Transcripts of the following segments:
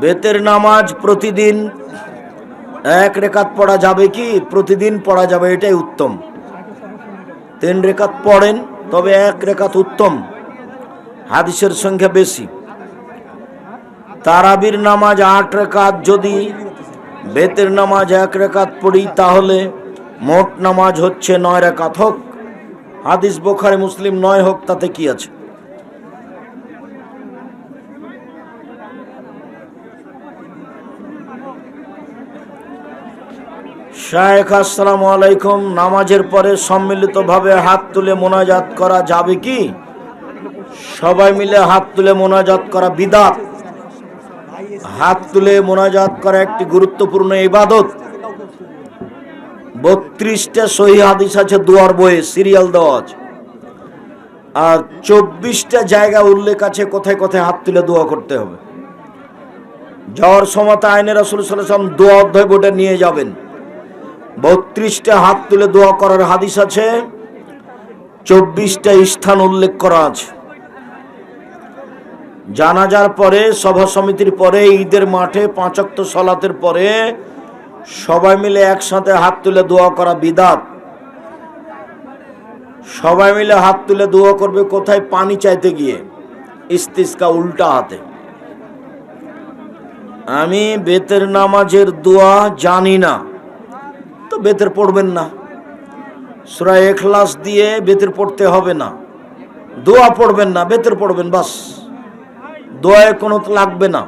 বেতের নামাজ প্রতিদিন এক রেখাত পড়া যাবে কি? প্রতিদিন পড়া যাবে, এটাই উত্তম। তিন রেখাত পড়েন, তবে এক রেখাত উত্তম। হাদিসের সংখ্যা বেশি। তারাবির নামাজ আট রেখাত, যদি বেতের নামাজ এক রেখাত পড়ি, তাহলে মোট নামাজ হচ্ছে নয় রেখাত। হোক, হাদিস বোখারে, মুসলিম নয় হোক, তাতে কি আছে? শায়েখ, আসসালামু আলাইকুম। নামাজের পরে সম্মিলিতভাবে হাত তুলে মোনাজাত করা যাবে কি? সবাই মিলে হাত তুলে মোনাজাত করা বিদাত। হাত তুলে মোনাজাত করা একটি গুরুত্বপূর্ণ ইবাদত। বত্রিশটা সহি হাদিস আছে দুয়ার বইয়ে, সিরিয়াল দেওয়া আছে। আর চব্বিশটা জায়গা উল্লেখ আছে কোথায় কোথায় হাত তুলে দোয়া করতে হবে। যাওয়ার সময় আইনের রাসুল সাল্লাম দোয়া অধ্যায় বোর্ডে নিয়ে যাবেন। বত্রিশটা হাত তুলে দোয়া করার হাদিস আছে। চব্বিশটা স্থান উল্লেখ করা আছে। জানাজার পরে, সভা সমিতির পরে, ঈদের মাঠে পাঁচক্ত সলাতের পরে সবাই মিলে একসাথে হাত তুলে দোয়া করা বিদাত। সবাই মিলে হাত তুলে দোয়া করবে কোথায়? পানি চাইতে গিয়ে। ইস্তিস্কা উল্টা হাতে। আমি বেতের নামাজের দোয়া জানি না। তো বেতের পড়বেন না। সুরা এখলাস দিয়ে বেতের পড়তে হবে না। দোয়া পড়বেন না বেতের পড়বেন বাস। দোয়ায় কোনো লাগবে না।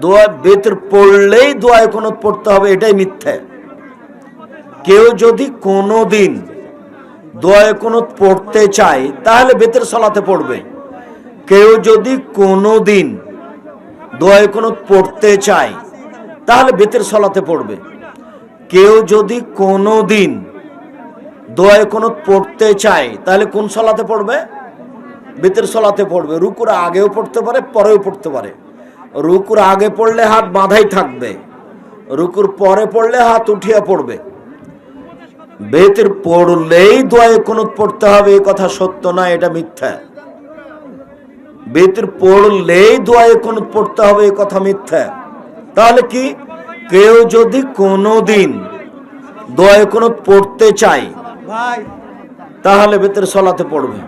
দোয়া বেতের পড়লেই দোয়ায় কোনো পড়তে হবে, এটাই মিথ্যে। কেউ যদি কোনো দিন দোয়ায় কোনো পড়তে চায়, তাহলে বেতের সলাতে পড়বে। কেউ যদি কোনো দিন দোয়ায় কোনো পড়তে চায়, তাহলে বেতের সলাতে পড়বে। কেউ যদি কোনো দিন দোয়ায় কোনো পড়তে চায়, তাহলে কোন সলাতে পড়বে? বেতের সলাতে পড়বে। রুকুর আগেও পড়তে পারে, পরেও পড়তে পারে। রুকুর আগে পড়লে হাত বাঁধাই থাকবে। রুকুর পরে পড়লে হাত উঠিয়ে পড়বে। বেতের পড়লেই দোয়ায় কোনো পড়তে হবে, এ কথা সত্য না, এটা মিথ্যা। বেতের পড়লেই দোয়ায় কোনো পড়তে হবে, এ কথা মিথ্যা। তাহলে কি? কেউ যদি কোনো দিন দোয়ায় কোনো পড়তে চায় তাহলে ভেতরে সলাতে পড়বে।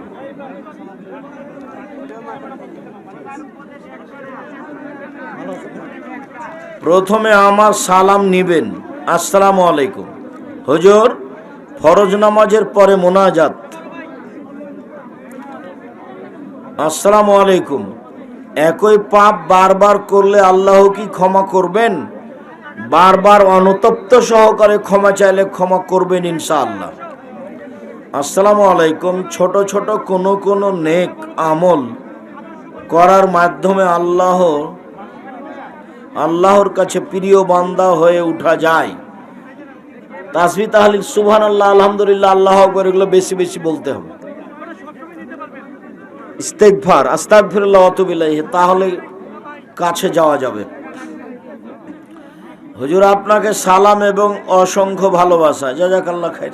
প্রথমে আমার সালাম নিবেন। আসসালামু আলাইকুম। হুজুর ফরজ নামাজের পরে মোনাজাত। আসসালামু আলাইকুম। একই পাপ বারবার করলে আল্লাহ কি ক্ষমা করবেন? বারবার অনতপ্ত সহকারে ক্ষমা চাইলে ক্ষমা করবেন ইনশাআল্লাহ। আসসালামু আলাইকুম। ছোট ছোট কোনো কোনো নেক আমল করার মাধ্যমে আল্লাহ, আল্লাহর কাছে প্রিয় বান্দা হয়ে উঠা যায়। তাসবি তাহলে সুবহান আল্লাহ আলহামদুলিল্লাহ, আল্লাহ আকবর, এগুলো বেশি বেশি বলতে হবে। ইস্তেকভার আস্তাগফিরুল্লাহ অতুবিল্লাহ তাহলে কাছে যাওয়া যাবে। হুজুর, আপনাকে সালাম এবং অসংখ্য ভালোবাসা। জাজাকাল্লাহ খাই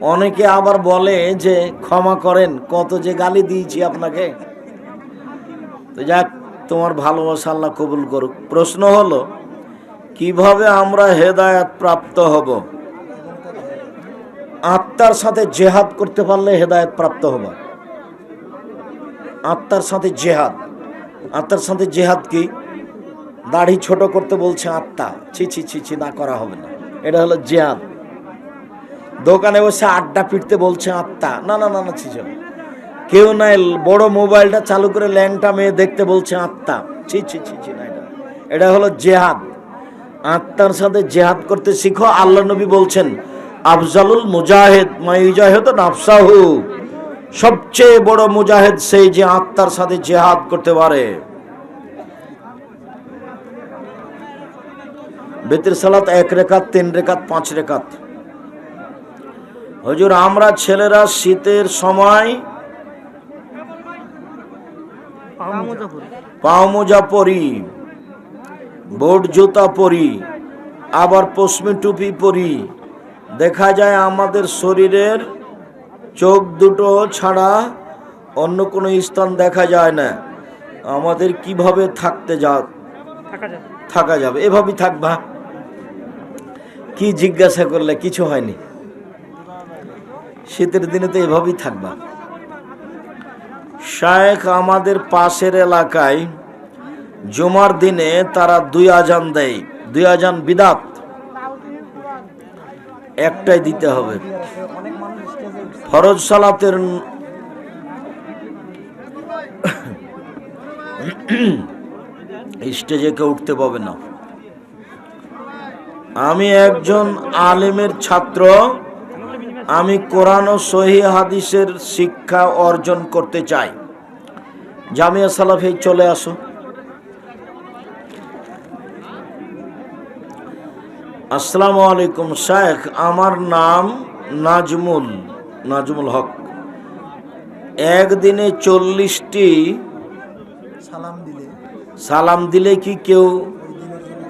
অনেকে আবার বলে যে, ক্ষমা করেন, কত যে গালি দিয়েছি আপনাকে। তো যাক, তোমার ভালোবাসা আল্লাহ কবুল করুক। প্রশ্ন হলো, কীভাবে আমরা হেদায়াত প্রাপ্ত হব? আত্মার সাথে জেহাদ করতে পারলে হেদায়েত প্রাপ্ত হব। আত্মার সাথে জেহাদ। আত্মার সাথে জেহাদ কি? দাড়ি ছোট করতে বলছে আত্মা। ছি ছি ছি ছি, না করা হবে না। এটা হলো জেহাদ দোকানে বসে আড্ডা পিটতে বলছে আত্মা। না না না না, ছি। কেউ নাই, বড় মোবাইলটা চালু করে ল্যাংটা মেয়ে দেখতে বলছে আত্মা। ছি ছি ছি ছি, না, এটা। এটা হলো জেহাদ আত্মার সাথে জেহাদ করতে শিখো। আল্লাহ নবী বলছেন, আফজালুল মুজাহিদ মাইজাহেদ নাফসাহু সবচেয়ে বড় মুজাহিদ সেই যে আত্মার সাথে জেহাদ করতে পারে। বেতের সালাত এক রেখাত তিন রেখাত পাঁচ রেখাত। হজুর আমরা ছেলেরা শীতের সময় পাও মোজা পরি বোট জুতা পরি আবার পশ্মি টুপি পরি। দেখা যায় আমাদের শরীরের চোখ দুটো ছাড়া অন্য কোনো স্থান দেখা যায় না। আমাদের কীভাবে থাকতে যা থাকা যাবে। এভাবেই থাকবা। কি জিজ্ঞাসা করলে কিছু হয়নি? শীতের দিনে তো এভাবেই থাকবা। শায়েখ আমাদের পাশের এলাকায় জুমার দিনে তারা দুই আজান দেয়। দুই আজান বিদাত। একটাই দিতে হবে। ফরজ সালাতের স্টেজে কেউ উঠতে পাবে না। আমি একজন আলেমের ছাত্র। আমি কোরআন ও সহি হাদিসের শিক্ষা অর্জন করতে চাই। জামিয়া সালাফে চলে আসো। আসসালামু আলাইকুম শেখ আমার নাম নাজমুল নাজমুল হক। একদিনে চল্লিশটি সালাম দিলে। সালাম দিলে কি কেউ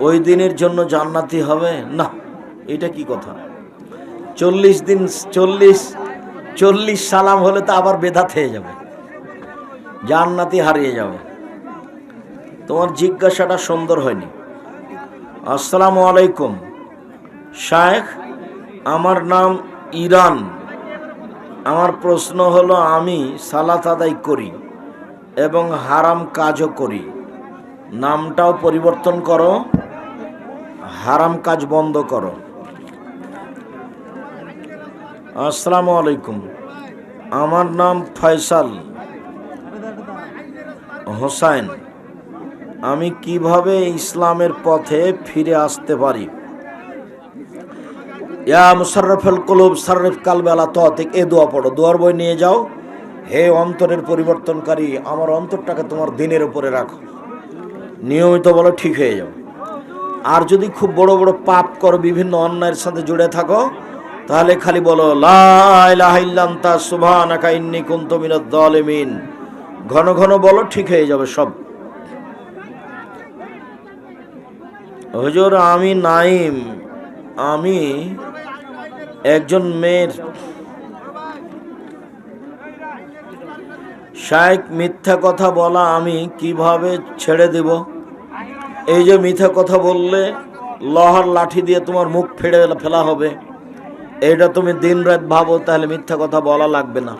ওই দিনের জন্য জান্নাতি হবে? না, এটা কি কথা? চল্লিশ দিন, চল্লিশ চল্লিশ সালাম হলে তো আবার বেদাত হয়ে যাবে। জান্নাতি হারিয়ে যাবে। তোমার জিজ্ঞাসাটা সুন্দর হয়নি। আসসালামু আলাইকুম। শায়েখ, আমার নাম ইরান। আমার প্রশ্ন হলো, আমি সালাত আদায় করি এবং হারাম কাজও করি। নামটাও পরিবর্তন করো। হারাম কাজ বন্ধ করো। আসসালামু আলাইকুম। আমার নাম ফয়সাল হোসাইন। আমি কীভাবে ইসলামের পথে ফিরে আসতে পারি? ইয়া মুসাররফুল কুলুব, সাররিফ কালবে আলা এ দোয়া পড়ো। দোয়ার বই নিয়ে যাও। হে অন্তরের পরিবর্তনকারী, আমার অন্তরটাকে তোমার দিনের উপরে রাখো। নিয়মিত বলো, ঠিক হয়ে যাবে আর যদি খুব বড় বড় পাপ করো, বিভিন্ন অন্যায়ের সাথে জুড়ে থাকো, তাহলে খালি বলো, লা ইলাহা ইল্লা আনতা সুবহানাকা ইন্নী কুনতু ঘন ঘন বলো, ঠিক হয়ে যাবে সব। হুজুর, আমি নাইম। আমি একজন মেয়ের শায়েক মিথ্যা কথা বলা আমি কীভাবে ছেড়ে দেব? এই যে মিথ্যা কথা বললে, লহার লাঠি দিয়ে তোমার মুখ ফেড়ে ফেলা হবে। এটা তুমি দিন রাত ভাবো, তাহলে মিথ্যা কথা বলা লাগবে না।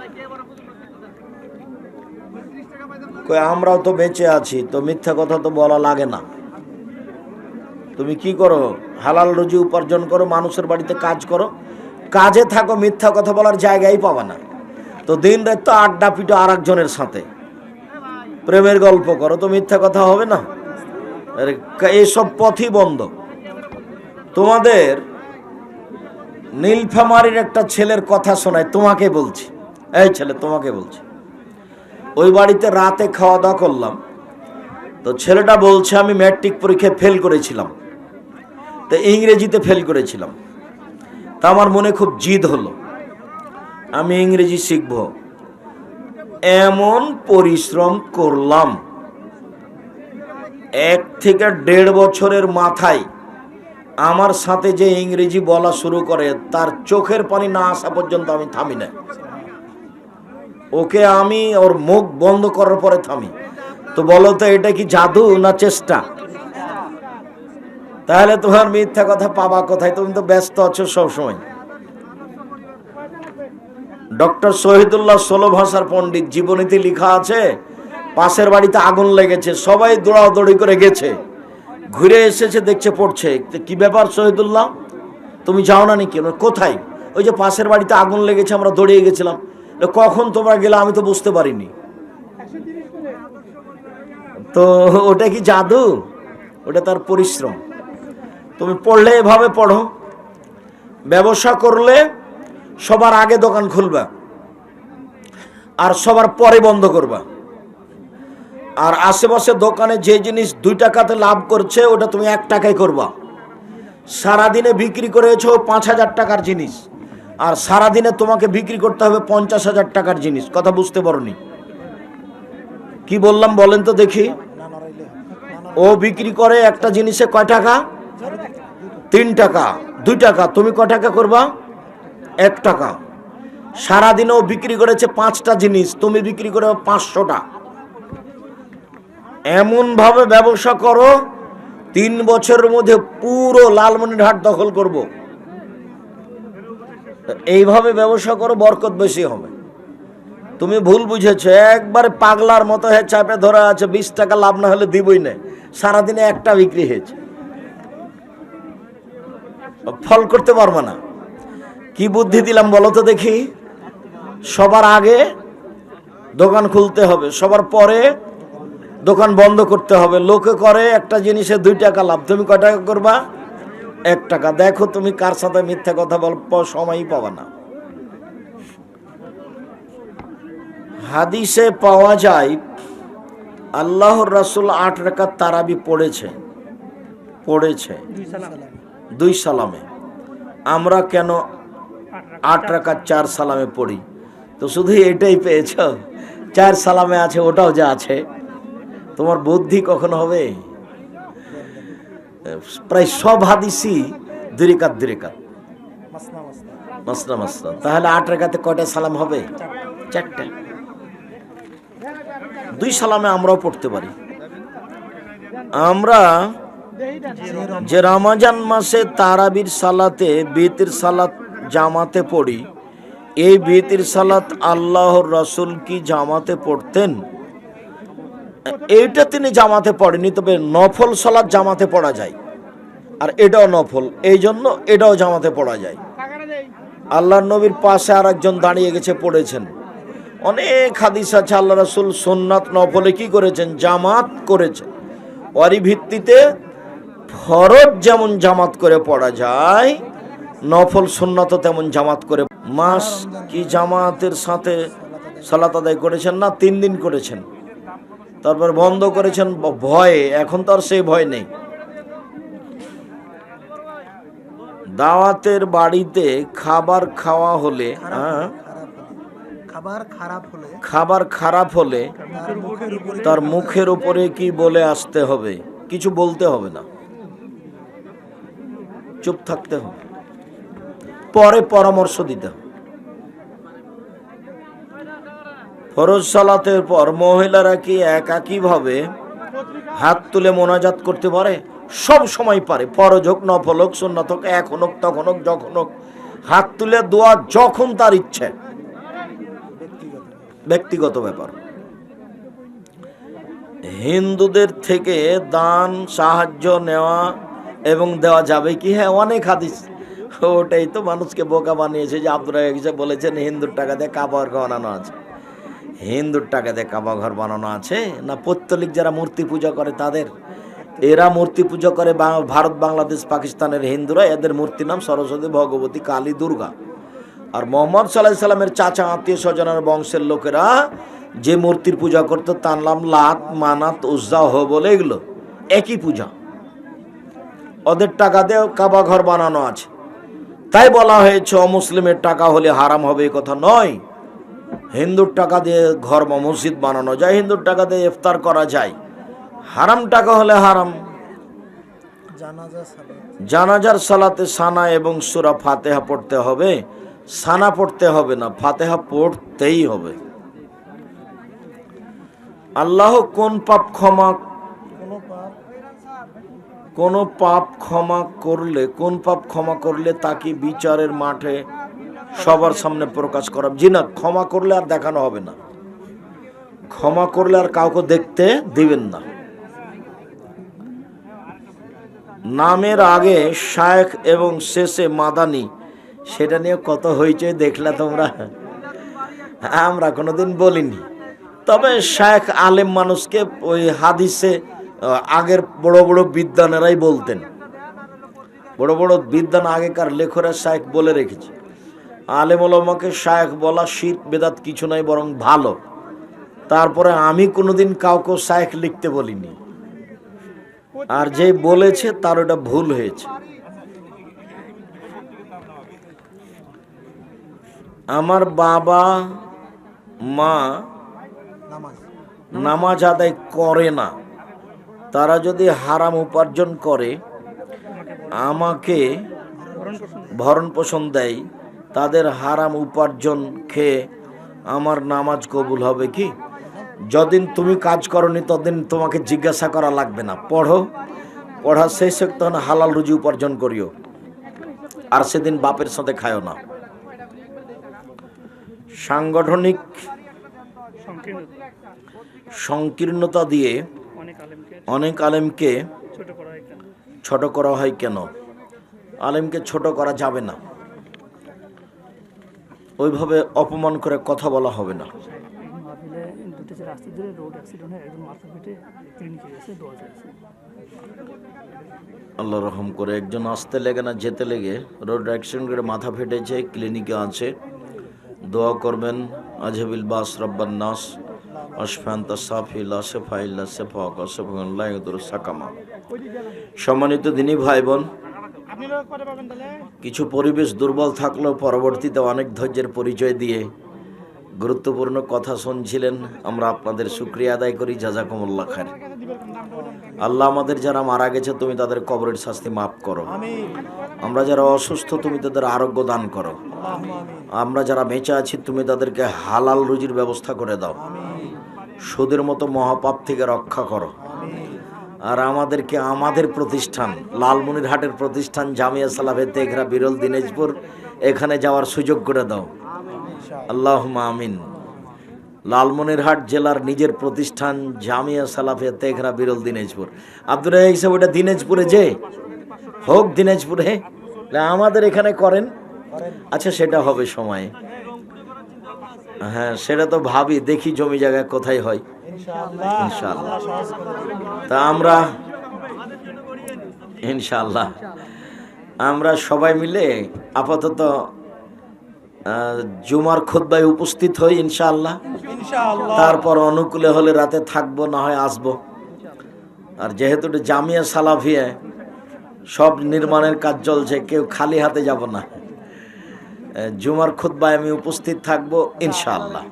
কই, আমরাও তো বেঁচে আছি, তো মিথ্যা কথা তো বলা লাগে না। তুমি কি করো? হালাল রুজি উপার্জন করো, মানুষের বাড়িতে কাজ করো। কাজে থাকো, মিথ্যা কথা বলার জায়গাই পাবা না। তো দিন রাত তো আড্ডা পিটো আর সাথে। প্রেমের গল্প করো, তো মিথ্যা কথা হবে না? এসব পথই বন্ধ। তোমাদের নীলফামারির একটা ছেলের কথা শোনায় তোমাকে বলছি। এই ছেলে, তোমাকে বলছি। ওই বাড়িতে রাতে খাওয়া দাওয়া করলাম। তো ছেলেটা বলছে, আমি ম্যাট্রিক পরীক্ষায় ফেল করেছিলাম। তো ইংরেজিতে ফেল করেছিলাম। তা আমার মনে খুব জিদ হলো। আমি ইংরেজি শিখব। এমন পরিশ্রম করলাম। এক থেকে দেড় বছরের মাথায় আমার সাথে যে ইংরেজি বলা শুরু করে, তার চোখের পানি না আসা পর্যন্ত আমি থামি না ওকে আমি ওর মুখ বন্ধ করার পরে থামি। তো বলো তো, এটা কি জাদু না চেষ্টা? তাহলে তোমার মিথ্যা কথা পাবা কোথায়? তুমি তো ব্যস্ত আছো সবসময়। ডক্টর শহীদুল্লাহ ষোলো ভাষার পণ্ডিত, জীবনীতে লিখা আছে পাশের বাড়িতে আগুন লেগেছে, সবাই দৌড়াদৌড়ি করে গেছে। ঘুরে এসেছে, দেখছে, পড়ছে। কি ব্যাপার শহীদুল্লাহ তুমি যাও না নাকি? কোথায়? ওই যে পাশের বাড়িতে আগুন লেগেছে, আমরা দৌড়িয়ে গেছিলাম। কখন তোমরা গেলে আমি তো বুঝতে পারিনি। তো ওটা কি জাদু? ওটা তার পরিশ্রম। তুমি পড়লে এভাবে পড়ো। ব্যবসা করলে সবার আগে দোকান খুলবা। আর সবার পরে বন্ধ করবা। আর আশেপাশে দোকানে যে জিনিস দুই টাকাতে লাভ করছে, ওটা তুমি এক টাকায় করবা। সারাদিনে বিক্রি করেছ পাঁচ হাজার টাকার জিনিস। আর সারাদিনে তোমাকে বিক্রি করতে হবে পঞ্চাশ হাজার টাকার জিনিস। কথা বুঝতে পারোনি? কি বললাম বলেন তো দেখি। ও বিক্রি করে একটা জিনিসে কয় টাকা? তিন টাকা। দুই টাকা। তুমি কয় টাকা করবা? এক টাকা। সারাদিনে ও বিক্রি করেছে পাঁচটা জিনিস। তুমি বিক্রি করে পাঁচশোটা। এমনভাবে ব্যবসা করো, তিন বছরের মধ্যে পুরো লালমনিরহাট দখল করব। এইভাবে ব্যবসা করো, বরকত বেশি হবে। তুমি ভুল বুঝেছ, একবার পাগলার মতো হয়ে চাপে ধরা আছে, বিশ টাকা লাভ না হলে দিবই না। সারাদিনে একটা বিক্রি হয়েছে। ফল করতে পারব না। কি বুদ্ধি দিলাম বলো তো দেখি। সবার আগে দোকান খুলতে হবে, সবার পরে দোকান বন্ধ করতে হবে। লোকে করে, একটা জিনিসে দুই টাকা লাভ। তুমি কয় টাকা করবা? এক টাকা। দেখো তুমি কার সাথে মিথ্যা কথা বল সময়ই পাবা না। হাদিসে পাওয়া যায়, আল্লাহর রাসূল আট রাকাত তারাবি পড়েছে। পড়েছে। দুই সালামে। আমরা কেন আট রাকাত চার সালামে পড়ি? তো শুধু এটাই পেয়েছ। চার সালামে আছে, ওটাও যা আছে। তোমার বুদ্ধি কখন হবে? প্রায় সব হাদিসই দুরিকাত দুরিকাত। মাসনা মাসনা। তাহলে আট রেখাতে কয়টা সালাম হবে? চারটে। দুই সালামে আমরাও পড়তে পারি। আমরা যে রামাজান মাসে তারাবির সালাতে, বেতের সালাত জামাতে পড়ি, এই বেতের সালাত আল্লাহর রসুল কি জামাতে পড়তেন? এইটা তিনি জামাতে পড়েনি তবে নফল সালাত জামাতে পড়া যায়। আর এটাও নফল এই জন্য এটাও জামাতে পড়া যায়। আল্লাহ নবীর পাশে আর একজন দাঁড়িয়ে গেছে, পড়েছেন। অনেক হাদিস আছে, আল্লাহ রসুল সোননাথ নফলে কি করেছেন? জামাত করেছেন ওরই ভিত্তিতে ফরজ যেমন জামাত করে পড়া যায়, নফল সুন্নত তেমন জামাত করে মাস কি জামাতের সাথে সালাত আদায় করেছেন না, তিন দিন করেছেন? তারপর বন্ধ করেছেন ভয়ে এখন তো আর সেই ভয় নেই। দাওয়াতের বাড়িতে খাবার খাওয়া হলে খাবার খারাপ হলে তার মুখের উপরে কি বলে আসতে হবে? কিছু বলতে হবে না। চুপ থাকতে হবে। পরে পরামর্শ দিতে হবে। ফরজ সালাতের পর মহিলারা কি একাকীভাবে হাত তুলে মোনাজাত করতে পারে? সব সময় পারে। ফরজ হোক, নফল হোক, সুন্নাত হোক এখন হোক, তখন হোক, যখন হোক। হাত তুলে দোয়া যখন তার ইচ্ছে। ব্যক্তিগত ব্যাপার। হিন্দুদের থেকে দান, সাহায্য নেওয়া এবং দেওয়া যাবে কি? হ্যাঁ অনেক হাদিস। ওটাই তো মানুষকে বোকা বানিয়েছে যে আব্দুল বলেছেন, হিন্দুর টাকা দিয়ে কাপড় বানানো আছে। হিন্দুর টাকা দিয়ে কাবা ঘর বানানো আছে? না পৌত্তলিক যারা মূর্তি পূজা করে তাদের? এরা মূর্তি পূজা করে ভারত, বাংলাদেশ, পাকিস্তানের হিন্দুরা, এদের মূর্তির নাম সরস্বতী, ভগবতী, কালী, দুর্গা। আর মোহাম্মদ সাল্লাহ সাল্লামের চাচা, আত্মীয় স্বজনের বংশের লোকেরা যে মূর্তির পূজা করতো, তার নাম লাত, মানাত, উজ্জা হো বলে এগুলো। একই পূজা। ওদের টাকা দিয়ে কাবা ঘর বানানো আছে। তাই বলা হয়েছে, অমুসলিমের টাকা হলে হারাম হবে কথা নয়। হিন্দুর টাকা দিয়ে ঘর বা মসজিদ বানানো যায় হিন্দুর টাকা দিয়ে ইফতার করা যায়। হারাম টাকা হলে হারাম। জানাজার সালাতে সানা এবং সুরা ফাতেহা পড়তে হবে। সানা পড়তে হবে না ফাতেহা পড়তেই হবে। আল্লাহ কোন পাপ ক্ষমা কোনো কোন পাপ ক্ষমা করলে কোন পাপ ক্ষমা করলে তাকে বিচারের মাঠে সবার সামনে প্রকাশ করা জি না, ক্ষমা করলে আর দেখানো হবে না। ক্ষমা করলে আর কাউকে দেখতে দিবেন না। নামের আগে শায়েখ এবং শেষে মাদানি, সেটা নিয়ে কত হয়েছে দেখলে তোমরা? আমরা কোনোদিন বলিনি। তবে শায়েখ আলেম মানুষকে ওই হাদিসে আগের বড় বড় বিদ্বানেরাই বলতেন। বড় বড় বিদ্বান আগেকার লেখরা শায়েখ বলে রেখেছে। আলেম ওলামাকে শায়েখ বলা শীত বেদাত কিছু নাই বরং ভালো। তারপরে আমি কোনোদিন কাউকে শায়েখ লিখতে বলিনি। আর যে বলেছে তার ওটা ভুল হয়েছে। আমার বাবা, মা নামাজ আদায় করে না। তারা যদি হারাম উপার্জন করে, আমাকে ভরণ পোষণ দেয় তাদের হারাম উপার্জন খেয়ে আমার নামাজ কবুল হবে কি? যদিন তুমি কাজ করনি ততদিন তোমাকে জিজ্ঞাসা করা লাগবে না। পড়ো, পড়া শেষ হোক, তখন হালাল রুজি উপার্জন করিও। আর সেদিন বাপের সাথে খায়ও না। সাংগঠনিক সংকীর্ণতা দিয়ে অনেক আলেমকে ছোট করা হয় কেন? আলেমকে ছোট করা যাবে না। ওইভাবে অপমান করে কথা বলা হবে না। আল্লাহ রহম করে একজন আসতে লেগে না যেতে লেগে রোড অ্যাক্সিডেন্ট করে মাথা ফেটেছে, ক্লিনিকে আছে। দোয়া করবেন, আজহাবিল বাস, রব্বান নাস অশফান্ত সাফিল আসেফাইল সেফাক আসফাল্লাহ সাকামা। সম্মানিত দিনী ভাই বোন কিছু পরিবেশ দুর্বল থাকলেও পরবর্তীতে অনেক ধৈর্যের পরিচয় দিয়ে গুরুত্বপূর্ণ কথা শুনছিলেন। আমরা আপনাদের শুক্রিয়া আদায় করি। জাজাকুমুল্লাহ খান আল্লাহ আমাদের যারা মারা গেছে, তুমি তাদের কবরের শাস্তি মাফ করো। আমরা যারা অসুস্থ, তুমি তাদের আরোগ্য দান করো। আমরা যারা বেঁচে আছি, তুমি তাদেরকে হালাল রুজির ব্যবস্থা করে দাও। সুদের মতো মহাপাপ থেকে রক্ষা করো। আর আমাদেরকে আমাদের প্রতিষ্ঠান, লালমনিরহাটের প্রতিষ্ঠান, জামিয়া সালাফে তেঘরা, বিরল দিনাজপুর, এখানে যাওয়ার সুযোগ করে দাও। আল্লাহ আমিন। লালমনিরহাট জেলার নিজের প্রতিষ্ঠান, জামিয়া সালাফে তেঘরা, বিরল দিনাজপুর। আব্দুর রাজাক সাহেব, ওটা দিনাজপুরে যে? হোক দিনাজপুরে। আমাদের এখানে করেন? আচ্ছা সেটা হবে সময়। হ্যাঁ সেটা তো ভাবি, দেখি জমি জায়গা কোথায় হয়। ইনশাআল্লাহ। তা আমরা ইনশাআল্লাহ। আমরা সবাই মিলে আপাতত জুমার খুদ্ায় উপস্থিত হই ইনশাআল্লাহ। ইনশাআল্লাহ। তারপর অনুকূলে হলে রাতে থাকব না হয় আসব। আর যেহেতু জামিয়া সালাফিয়া সব নির্মাণের কাজ চলছে কেউ খালি হাতে যাব না। জুমার খুদ্ায় আমি উপস্থিত থাকব ইনশাআল্লাহ।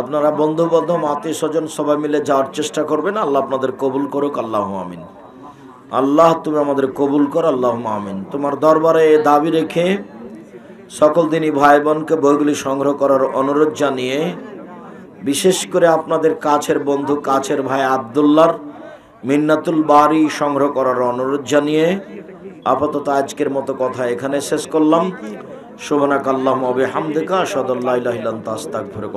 আপনারা বন্ধু বান্ধব আত্মীয় স্বজন সবাই মিলে যাওয়ার চেষ্টা করবেন। আল্লাহ আপনাদের কবুল করুক আল্লাহ আমিন। আল্লাহ, তুমি আমাদের কবুল কর আল্লাহ আমিন। তোমার দরবারে দাবি রেখে সকল দিনই ভাই বোনকে বইগুলি সংগ্রহ করার অনুরোধ জানিয়ে, বিশেষ করে আপনাদের কাছের বন্ধু, কাছের ভাই আবদুল্লার মিন্নাতুল বাড়ি সংগ্রহ করার অনুরোধ জানিয়ে আপাতত আজকের মতো কথা এখানে শেষ করলাম। শুভনাক আল্লাহ হামদেকা সদল্লাহ তাস্তাক ফেরক